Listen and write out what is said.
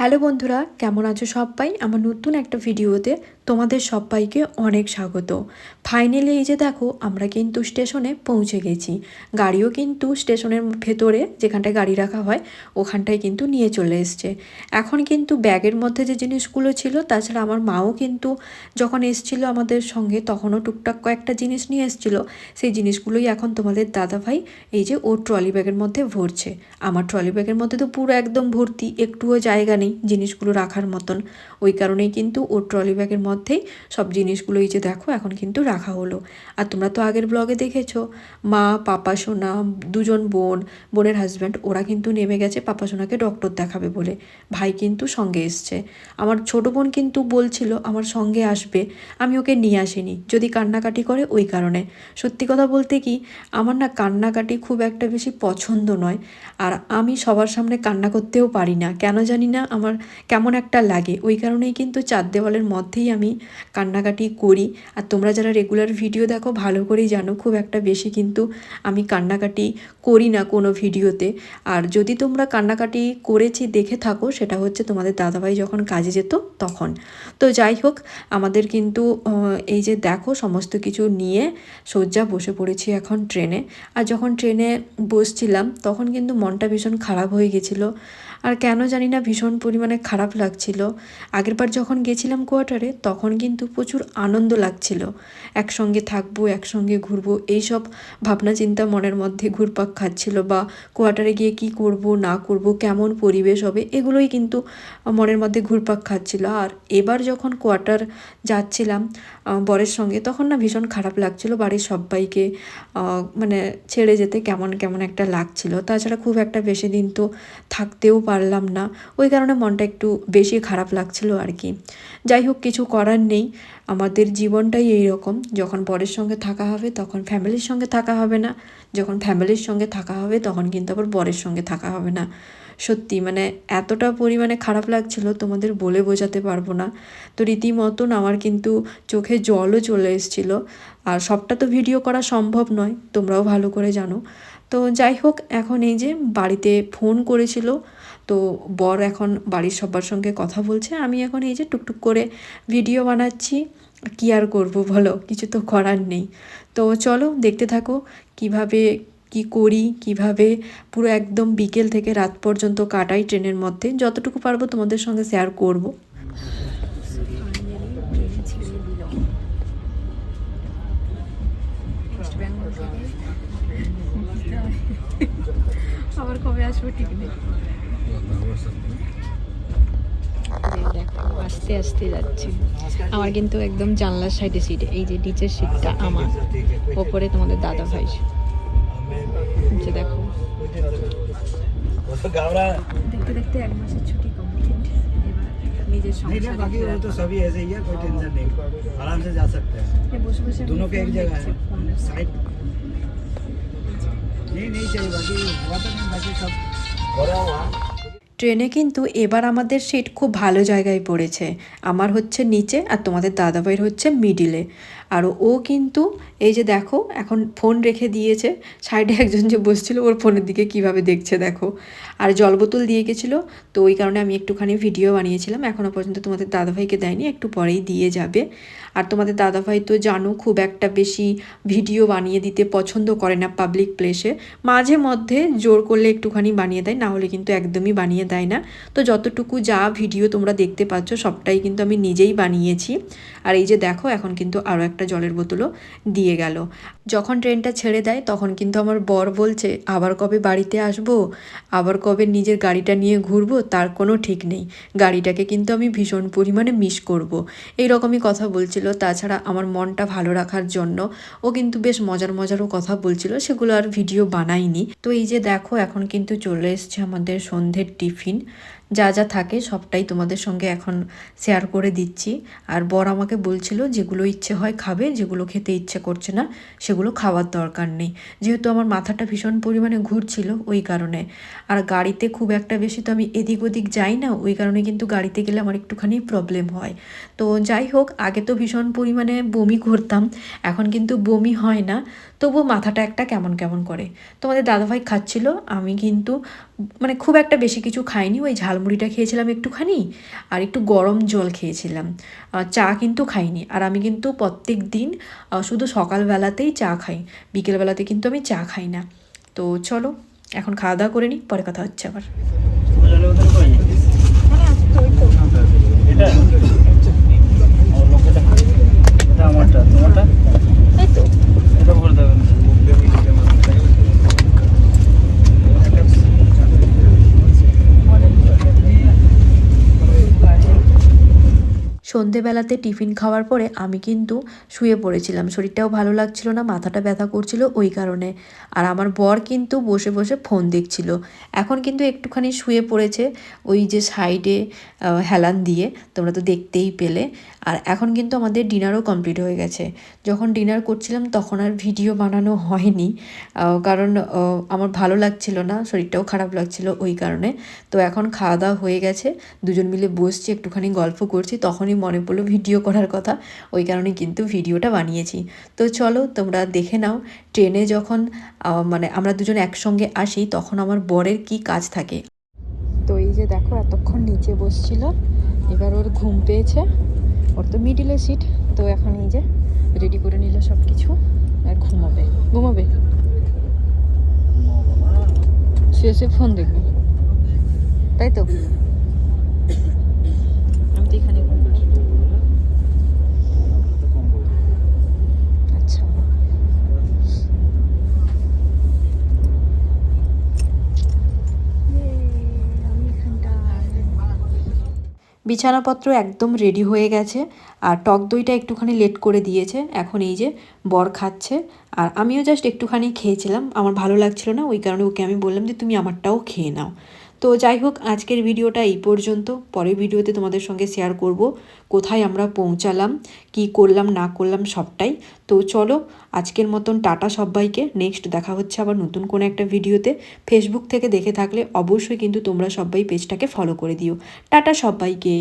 Hello বন্ধুরা কেমন আছো সবাই? আমার নতুন একটা ভিডিওতে তোমাদের সবাইকে অনেক স্বাগত। ফাইনালি এই যে দেখো, আমরা কিন্তু স্টেশনে পৌঁছে গেছি। গাড়িও কিন্তু স্টেশনের ভেতরে, যেখানটায় গাড়ি রাখা হয়, ওখানটায় কিন্তু নিয়ে চলে এসছে। এখন কিন্তু ব্যাগের মধ্যে যে জিনিসগুলো ছিল, তাছাড়া আমার মাও কিন্তু যখন এসছিল আমাদের সঙ্গে, তখনও টুকটাক কয়েকটা জিনিস নিয়ে এসছিল। সেই জিনিসগুলোই এখন তোমাদের দাদাভাই এই যে ওর ট্রলি ব্যাগের মধ্যে ভরছে। আমার ট্রলি ব্যাগের মধ্যে তো পুরো একদম ভর্তি, একটুও জায়গা নেই জিনিসগুলো রাখার মতন। ওই কারণেই কিন্তু ওর ট্রলি ব্যাগের মধ্যেই সব জিনিসগুলোই যে দেখো এখন কিন্তু রাখা হলো। আর তোমরা তো আগের ব্লগে দেখেছ, মা, পাপা, সোনা, দুজন বোন, বোনের হাজব্যান্ড ওরা কিন্তু নেমে গেছে পাপা, সোনাকে ডক্টর দেখাবে বলে। ভাই কিন্তু সঙ্গে এসছে। আমার ছোট বোন কিন্তু বলছিল, আমার সঙ্গে আসবে, আমি ওকে নিয়ে আসিনি। যদি কান্নাকাটি করে ওই কারণে। সত্যি কথা বলতে কি, আমার না কান্নাকাটি খুব একটা বেশি পছন্দ নয়। আর আমি সবার সামনে কান্না করতেও পারি না। কেন জানি না আমার কেমন একটা লাগে। ওই কারণেই কিন্তু চার দেওয়ালের মধ্যেই আমি কান্নাকাটি করি। আর তোমরা যারা রেগুলার ভিডিও দেখো, ভালো করেই জানো, খুব একটা বেশি কিন্তু আমি কান্নাকাটি করি না কোনো ভিডিওতে আর যদি তোমরা কান্নাকাটি করেছি দেখে থাকো, সেটা হচ্ছে তোমাদের দাদাভাই যখন কাজে যেত তখন। তো যাই হোক, আমাদের কিন্তু এই যে দেখো, সমস্ত কিছু নিয়ে শয্যা বসে পড়েছি এখন ট্রেনে। আর যখন ট্রেনে বসছিলাম, তখন কিন্তু মনটা ভীষণ খারাপ হয়ে গেছিল। আর কেন জানি না, ভীষণ পরিমাণে খারাপ লাগছিল। আগেরবার যখন গেছিলাম কোয়ার্টারে তখন কিন্তু প্রচুর আনন্দ লাগছিল। একসঙ্গে থাকব, একসঙ্গে ঘুরবো, এইসব ভাবনা চিন্তা মনের মধ্যে ঘুরপাক খাচ্ছিল বা কোয়ার্টারে গিয়ে কি করব, না করব, কেমন পরিবেশ হবে, এগুলোই কিন্তু মনের মধ্যে ঘুরপাক খাচ্ছিল। আর এবার যখন কোয়ার্টার যাচ্ছিলাম বরের সঙ্গে, তখন না ভীষণ খারাপ লাগছিল বাড়ির সবাইকে মানে ছেড়ে যেতে কেমন কেমন একটা লাগছিল। তাছাড়া খুব একটা বেশি দিন তো থাকতেও পারলাম না। ওই কারণে মনটা একটু বেশি খারাপ লাগছিল আর কি। যাই হোক, কিছু করার নেই। আমাদের জীবনটাই এই রকম যখন বরের সঙ্গে থাকা হবে, তখন ফ্যামিলির সঙ্গে থাকা হবে না। যখন ফ্যামিলির সঙ্গে থাকা হবে, তখন কিন্তু আবার বরের সঙ্গে থাকা হবে না। সত্যি মানে এতটা পরিমাণে খারাপ লাগছিল, তোমাদের বলে বোঝাতে পারব না। তো রীতিমতন আমার কিন্তু চোখে জলও চলে এসেছিল। আর সবটা তো ভিডিও করা সম্ভব নয়, তোমরাও ভালো করে জানো। তো যাই হোক, এখন এই যে বাড়িতে ফোন করেছিল তো বর এখন বাড়ির সবার সঙ্গে কথা বলছে। আমি এখন এই যে টুকটুক করে ভিডিও বানাচ্ছি। কি আর করব বলো? কিছু তো করার নেই। তো চলো দেখতে থাকো কীভাবে কি করি, কীভাবে পুরো একদম বিকেল থেকে রাত পর্যন্ত কাটাই ট্রেনের মধ্যে। যতটুকু পারব তোমাদের সঙ্গে শেয়ার করব। আবার কবে আসব ঠিক নেই। আস্তে আস্তে যাচ্ছি আমার কিন্তু একদম জানলার সাইডে সিট এই যে নিচের সিটটা আমার ওপরে তোমাদের দাদা ভাই যে দেখো দেখতে দেখতে এক মাসের ছুটি কমপ্লিট নিজের नहीं नहीं बाकी वो तो सभी ऐसे ही है कोई टेंशन नहीं आराम से जा सकते हैं বসে বসে दोनों के एक जगह है साइड नहीं नहीं चाहिए बाकी हुआ तो नहीं बाकी सब ট্রেনে কিন্তু এবার আমাদের সিট খুব ভালো জায়গায় পড়েছে। আমার হচ্ছে নিচে আর তোমাদের দাদাভাইয়ের হচ্ছে মিডিলে আর ও কিন্তু, এই যে দেখো, এখন ফোন রেখে দিয়েছে। সাইডে একজন যে বসছিল, ওর ফোনের দিকে কীভাবে দেখছে দেখো। আর জল বোতল দিয়ে গেছিল, তো ওই কারণে আমি একটুখানি ভিডিও বানিয়েছিলাম। এখনও পর্যন্ত তোমাদের দাদাভাইকে দেয়নি, একটু পরেই দিয়ে যাবে। আর তোমাদের দাদাভাই তো জানো, খুব একটা বেশি ভিডিও বানিয়ে দিতে পছন্দ করে না পাবলিক প্লেসে মাঝে মধ্যে জোর করলে একটুখানি বানিয়ে দেয়, না হলে কিন্তু একদমই বানিয়ে দেয় না। তো যতটুকু যা ভিডিও তোমরা দেখতে পাচ্ছ, সবটাই কিন্তু আমি নিজেই বানিয়েছি। আর এই যে দেখো, এখন কিন্তু আরও একটা জলের বোতলও দিয়ে গেল। যখন ট্রেনটা ছেড়ে দেয়, তখন কিন্তু আমার বর বলছে, আবার কবে বাড়িতে আসব? আবার কবে নিজের গাড়িটা নিয়ে ঘুরবো? তার কোনো ঠিক নেই। গাড়িটাকে কিন্তু আমি ভীষণ পরিমাণে মিস করব। এই রকমই কথা বলছিল। তাছাড়া আমার মনটা ভালো রাখার জন্য ও কিন্তু বেশ মজার মজারও কথা বলছিল। সেগুলো আর ভিডিও বানাইনি তো এই যে দেখো, এখন কিন্তু চলে এসছে আমাদের সন্ধ্যের টিফিন। যা যা থাকে সবটাই তোমাদের সঙ্গে এখন শেয়ার করে দিচ্ছি। আর বর আমাকে বলছিল যেগুলো ইচ্ছে হয় খাবে, যেগুলো খেতে ইচ্ছে করছে না, সেগুলো খাওয়ার দরকার নেই। যেহেতু আমার মাথাটা ভীষণ পরিমাণে ঘুরছিল ওই কারণে। আর গাড়িতে খুব একটা বেশি তো আমি এদিক ওদিক যাই না, ওই কারণে কিন্তু গাড়িতে গেলে আমার একটুখানি প্রবলেম হয়। তো যাই হোক, আগে তো ভীষণ পরিমাণে বমি করতাম, এখন কিন্তু বমি হয় না। তবুও মাথাটা একটা কেমন কেমন করে। তোমাদের দাদাভাই খাচ্ছিল, আমি কিন্তু মানে খুব একটা বেশি কিছু খাইনি। ওই ঝালমুড়িটা খেয়েছিলাম একটুখানি আর একটু গরম জল খেয়েছিলাম। চা কিন্তু খাইনি। আর আমি কিন্তু প্রত্যেক দিন শুধু সকালবেলাতেই চা খাই। বিকেলবেলাতে কিন্তু আমি চা খাই না। তো চলো, এখন খাওয়া দাওয়া করে নিই পরে কথা হচ্ছে আবার। আমারটা তোমারটা এই তো এটা করে দেবেন সন্ধেবেলাতে টিফিন খাওয়ার পরে আমি কিন্তু শুয়ে পড়েছিলাম। শরীরটাও ভালো লাগছিল না, মাথাটা ব্যথা করছিল ওই কারণে। আর আমার বর কিন্তু বসে বসে ফোন দেখছিল। এখন কিন্তু একটুখানি শুয়ে পড়েছে ওই যে সাইডে হেলান দিয়ে, তোমরা তো দেখতেই পেলে। আর এখন কিন্তু আমাদের ডিনারও কমপ্লিট হয়ে গেছে। যখন ডিনার করছিলাম তখন আর ভিডিও বানানো হয়নি কারণ আমার ভালো লাগছিল না, শরীরটাও খারাপ লাগছিল ওই কারণে। তো এখন খাওয়া দাওয়া হয়ে গেছে, দুজন মিলে বসছি, একটুখানি গল্প করছি, তখনই মনে পড়ল ভিডিও করার কথা। ওই কারণে কিন্তু ভিডিওটা বানিয়েছি। তো চলো তোমরা দেখে নাও, ট্রেনে যখন মানে আমরা দুজন একসঙ্গে আসি, তখন আমার বরের কি কাজ থাকে। তো এই যে দেখো, এতক্ষণ নিচে বসছিল। এবার ওর ঘুম পেয়েছে। ওর তো মিডিলে সিট তো এখন এই যে রেডি করে নিল সব কিছু আর ঘুমাবে। ঘুমাবে? শুয়ে ফোন দেখবে। তাই তো? বিছানাপত্র একদম রেডি হয়ে গেছে, আর টক দইটা একটুখানি লেট করে দিয়েছে, এখন এই যে বর খাচ্ছে, আর আমিও জাস্ট একটুখানি খেয়েছিলাম, আমার ভালো লাগছিল না, ওই কারণে ওকে আমি বললাম যে তুমি আমারটাও খেয়ে নাও। তো যাই হোক, আজকের ভিডিওটা এই পর্যন্ত। পরের ভিডিওতে তোমাদের সঙ্গে শেয়ার করব, কোথায় আমরা পৌঁছালাম, কি করলাম, না করলাম সবটাই। তো চলো, আজকের মতন টাটা সবাইকে। নেক্সট দেখা হচ্ছে আবার নতুন কোনো একটা ভিডিওতে। ফেসবুক থেকে দেখে থাকলে অবশ্যই কিন্তু তোমরা সবাই পেজটাকে ফলো করে দিও। টাটা সবাইকে।